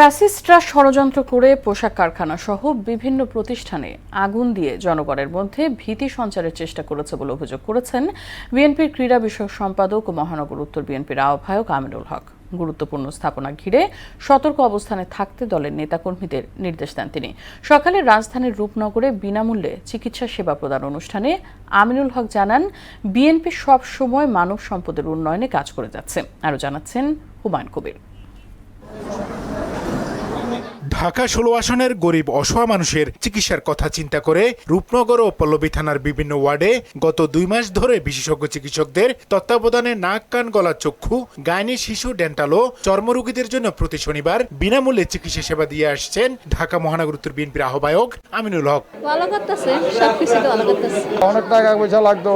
ফ্যাসিস্টরা ষড়যন্ত্র করে পোশাক কারখানা সহ বিভিন্ন প্রতিষ্ঠানে আগুন দিয়ে জনগণের মধ্যে ভীতি সঞ্চারের চেষ্টা করেছে বলে অভিযোগ করেছেন বিএনপির ক্রীড়া বিষয়ক সম্পাদক ও মহানগর উত্তর বিএনপির আহ্বায়ক আমিনুল হক। গুরুত্বপূর্ণ স্থাপনা ঘিরে সতর্ক অবস্থানে থাকতে দলের নেতাকর্মীদের নির্দেশ দেন তিনি। সকালে রাজধানীর রূপনগরে বিনামূল্যে চিকিৎসা সেবা প্রদান অনুষ্ঠানে আমিনুল হক জানান, বিএনপি সব সময় মানব সম্পদের উন্নয়নে কাজ করে যাচ্ছে। আরও জানাচ্ছেন হুমায়ুন কবির। ঢাকা ষোলো আসনের গরিব অসহায় মানুষের চিকিৎসার কথা চিন্তা করে রূপনগর ও পল্লবী থানার বিভিন্ন ওয়ার্ডে গত দুই মাস ধরে বিশেষজ্ঞ চিকিৎসকদের তত্ত্বাবধানে নাক কান গলা চক্ষু গাইনি শিশু ডেন্টাল ও চর্মরোগীদের জন্য প্রতি শনিবার বিনামূল্যে চিকিৎসা সেবা দিয়ে আসছেন ঢাকা মহানগর উত্তর বিএনপির আহ্বায়ক আমিনুল হক। ভালো করতেছে সব ভালো করতেছে। অনেক টাকা পয়সা লাগতো।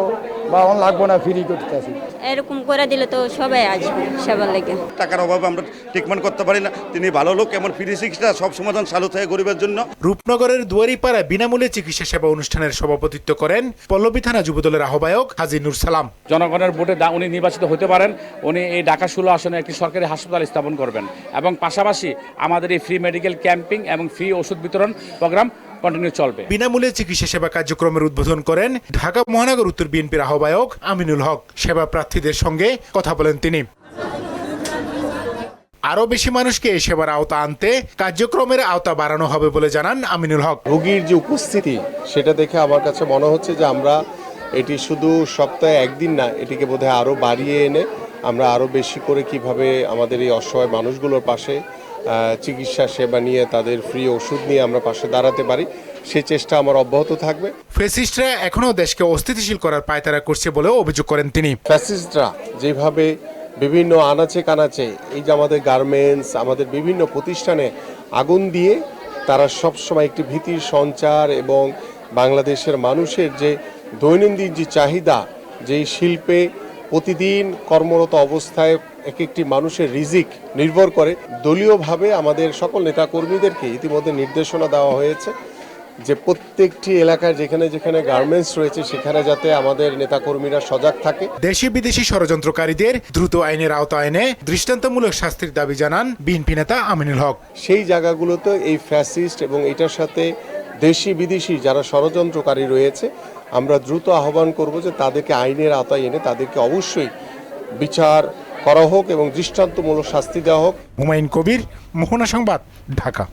বা এখন লাগবো না ফ্রি করতেছি। এরকম করে দিলে তো সবাই আসবে সবার লেগে। টাকার অভাবে আমরা ট্রিটমেন্ট করতে পারি না। তিনি ভালো লোক এমন ফ্রি চিকিৎসা সব সমাধান চালু থাকে গরিবের জন্য। রূপনগরের দুয়ারিপাড়ায় বিনামূল্যে চিকিৎসা সেবা অনুষ্ঠানের সভাপতিত্ব করেন পল্লবী থানা যুবদলের আহ্বায়ক হাজি নুর সালাম। জনগণের ভোটে দা- উনি নির্বাচিত হতে পারেন। উনি এই ঢাকা ষোলো আসনে একটি সরকারি হাসপাতাল স্থাপন করবেন। এবং পাশাপাশি আমাদের এই ফ্রি মেডিকেল ক্যাম্পিং এবং ফ্রি ওষুধ বিতরণ প্রোগ্রাম কন্টিনিউ চলবে। বিনামূল্যে চিকিৎসা সেবা কার্যক্রমের উদ্বোধন করেন ঢাকা মহানগর উত্তর বিএনপির আহ্বায়ক আমিনুল হক। সেবা প্রার্থীদের সঙ্গে কথা বলেন তিনি। আরও বেশি মানুষকে এই সেবার আওতা আনতে কার্যক্রমের আওতা বাড়ানো হবে বলে জানান আমিনুল হক। রোগীর যে উপস্থিতি সেটা দেখে আমার কাছে মনে হচ্ছে যে আমরা এটি শুধু সপ্তাহে একদিন না এটিকে বোধহয় আরও বাড়িয়ে এনে আমরা আরও বেশি করে কীভাবে আমাদের এই অসহায় মানুষগুলোর পাশে চিকিৎসা সেবা নিয়ে তাদের ফ্রি ওষুধ নিয়ে আমরা পাশে দাঁড়াতে পারি। সেই চেষ্টা আমার অব্যাহত থাকবে। ফেসিস্টরা এখনও দেশকে অস্থিতিশীল করার পায়তারা করছে বলেও অভিযোগ করেন তিনি। ফ্যাসিস্টরা যেভাবে বিভিন্ন আনাচে কানাচে এই যে আমাদের গার্মেন্টস আমাদের বিভিন্ন প্রতিষ্ঠানে আগুন দিয়ে তারা সবসময় একটি ভীতির সঞ্চার এবং বাংলাদেশের মানুষের যে দৈনন্দিন যে চাহিদা যেই শিল্পে প্রতিদিন কর্মরত অবস্থায় এক একটি মানুষের রিজিক নির্ভর করে। দলীয়ভাবে আমাদের সকল নেতাকর্মীদেরকে ইতিমধ্যে নির্দেশনা দেওয়া হয়েছে যে প্রত্যেকটি এলাকায় যেখানে যেখানে গার্মেন্টস রয়েছে সেখানে যাতে আমাদের নেতাকর্মীরা সজাগ থাকে। দেশি বিদেশি ষড়যন্ত্রকারীদের দ্রুত আইনের আওতায় এনে দৃষ্টান্তমূলক শাস্তির দাবি জানান বিএনপি নেতা আমিনুল হক। সেই জায়গাগুলোতে এই ফ্যাসিস্ট এবং এটার সাথে দেশি বিদেশি যারা ষড়যন্ত্রকারী রয়েছে আমরা দ্রুত আহ্বান করব যে তাদেরকে আইনের আওতায় এনে তাদেরকে অবশ্যই বিচার করা হোক এবং দৃষ্টান্তমূলক শাস্তি দেওয়া হোক। হুমায়ুন কবির, মোহনা সংবাদ, ঢাকা।